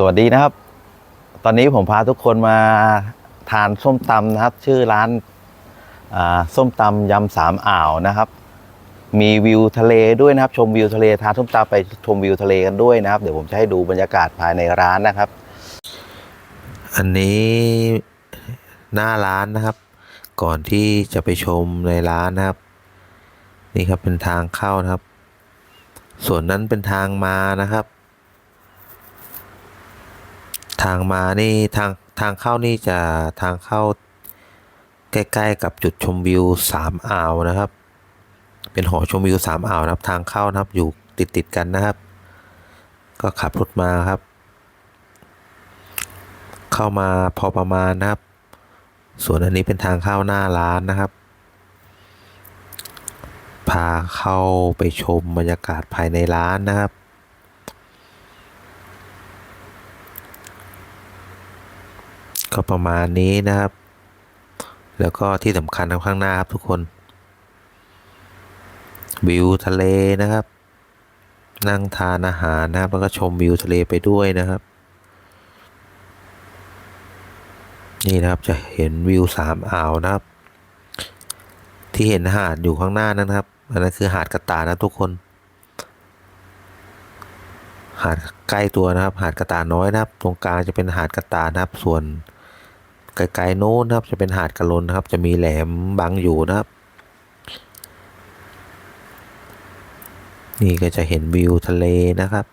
สวัสดีนะครับ ตอนนี้ผมพาทุกคนมาทานส้มตำนะครับ ชื่อร้านส้มตำยำสามอ่าวนะครับ มีวิวทะเลด้วยนะครับ ชมวิวทะเลทานส้มตำไปชมวิวทะเลกันด้วยนะครับ เดี๋ยวผมจะให้ดูบรรยากาศภายในร้านนะครับ อันนี้หน้าร้านนะครับ ก่อนที่จะไปชมในร้านนะครับ นี่ครับเป็นทางเข้านะครับ ส่วนนั้นเป็นทางมานะครับ ทางมานี่ทางทางเข้านี่จะทางเข้าใกล้ๆกับจุดชมวิวสามอ่าวนะครับ เป็นหอชมวิวสามอ่าวนะครับ ทางเข้านะครับอยู่ติดติดๆกันนะครับ ก็ขับรถมาครับ เข้ามาพอประมาณนะครับ ส่วนอันนี้เป็นทางเข้าหน้าร้านนะครับ พาเข้าไปชมบรรยากาศภายในร้านนะครับ ก็ประมาณนี้นะครับ แล้วก็ที่สำคัญข้างหน้าครับทุกคน วิวทะเลนะครับ นั่งทานอาหารนะครับ แล้วก็ชมวิวทะเลไปด้วยนะครับ นี่นะครับจะเห็นวิวสามอ่าวนะครับ ที่เห็นหาดอยู่ข้างหน้านั้นนะครับอันนั้นคือหาดกระตานะทุกคน หาดใกล้ตัวนะครับ หาดกระตาน้อยนะครับ ตรงกลางจะเป็นหาดกระตานะครับ ส่วน ไกลๆโน้นนะครับ จะเป็นหาดกระลนนะครับ จะมีแหลมบังอยู่นะครับ นี่ก็จะเห็นวิวทะเลนะครับ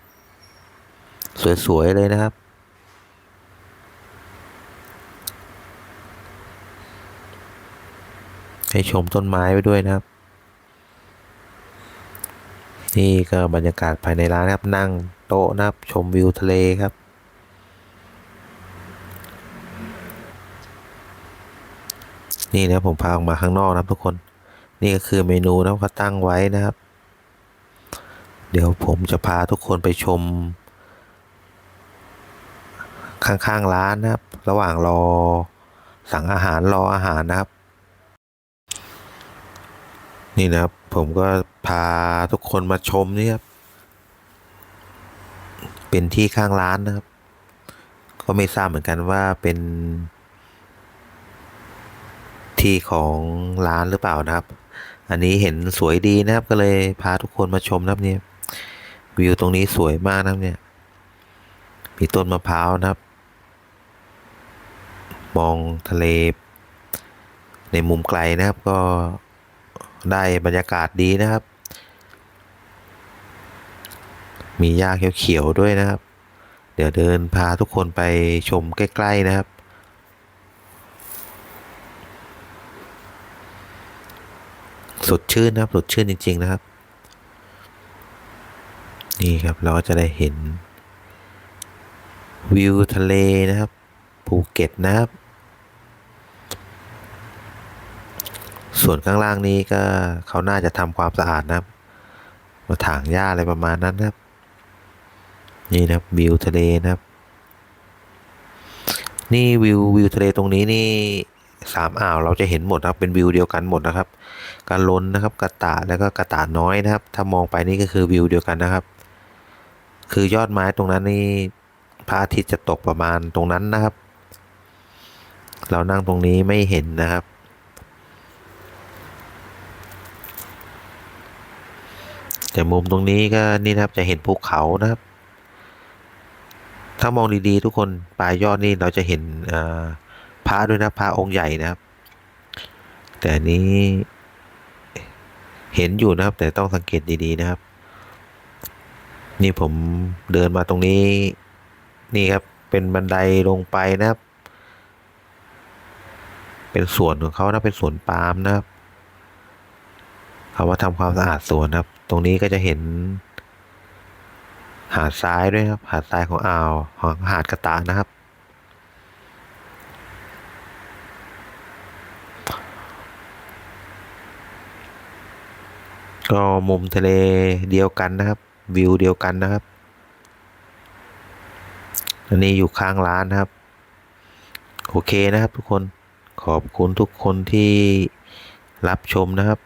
สวยๆเลยนะครับ ให้ชมต้นไม้ไว้ด้วยนะครับ นี่ก็บรรยากาศภายในร้านครับนั่งโต๊ะนะครับ ชมวิวทะเลครับ นี่นะผมพาออกมาข้างนอกนะทุกคน นี่ก็คือเมนูนะเขาตั้งไว้นะครับ เดี๋ยวผมจะพาทุกคนไปชม ข้างๆร้านนะครับ ระหว่างรอสั่งอาหารรออาหารนะครับ นี่นะครับผมก็พาทุกคนมาชมนี่ครับ เป็นที่ข้างร้านนะครับ ก็ไม่ทราบเหมือนกันว่าเป็น ที่ของร้านหรือเปล่านะครับ อันนี้เห็นสวยดีนะครับก็เลยพาทุกคนมาชมนะครับเนี่ยวิวตรงนี้สวยมากนะครับเนี่ยมีต้นมะพร้าวนะครับ มองทะเล ในมุมไกลนะครับก็ได้บรรยากาศดีนะครับ มีหญ้าเขียวๆด้วยนะครับ เดี๋ยวเดินพาทุกคนไปชมใกล้ ๆนะครับ สดชื่นนะครับ สดชื่นจริง ๆ นะครับ นี่ครับเราก็จะได้เห็น วิวทะเลนะครับภูเก็ตนะครับ ส่วนข้างล่างนี้ก็เขาน่าจะทำความสะอาดนะครับมาถางหญ้าอะไรประมาณนั้นนะครับ นี่นะครับวิวทะเลนะครับ นี่วิววิวทะเลตรงนี้นี่ สามอ่าวเราจะเห็นหมดนะครับเป็นวิวเดียวกันหมดนะครับกระลนนะครับกระตาแล้วก็กระตาน้อยนะครับ ถ้ามองไปนี่ก็คือวิวเดียวกันนะครับ คือยอดไม้ตรงนั้นนี่พระอาทิตย์จะตกประมาณตรงนั้นนะครับ เรานั่งตรงนี้ไม่เห็นนะครับ แต่มุมตรงนี้ก็นี่นะครับจะเห็นภูเขานะครับ ถ้ามองดีๆ ทุกคนปลายยอดนี่เราจะเห็นอ่า พระด้วยนะพระองค์ใหญ่นะครับ แต่นี้เห็นอยู่นะครับ แต่ต้องสังเกตดีๆนะครับ นี่ผมเดินมาตรงนี้ นี่ครับ เป็นบันไดลงไปนะครับ เป็นสวนของเขานะเป็นสวนปาล์มนะครับเขาว่าทำความสะอาดสวนนะครับ ตรงนี้ก็จะเห็น หาดทรายด้วยครับ หาดทรายของอ่าวของหาดกระตานะครับ ก็มุมทะเลเดียวกันนะครับ วิวเดียวกันนะครับ อันนี้อยู่ข้างร้านนะครับ โอเคนะครับทุกคนขอบคุณทุกคนที่รับชมนะครับ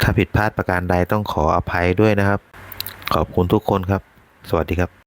ถ้าผิดพลาดประการใดต้องขออภัยด้วยนะครับ ขอบคุณทุกคนครับ สวัสดีครับ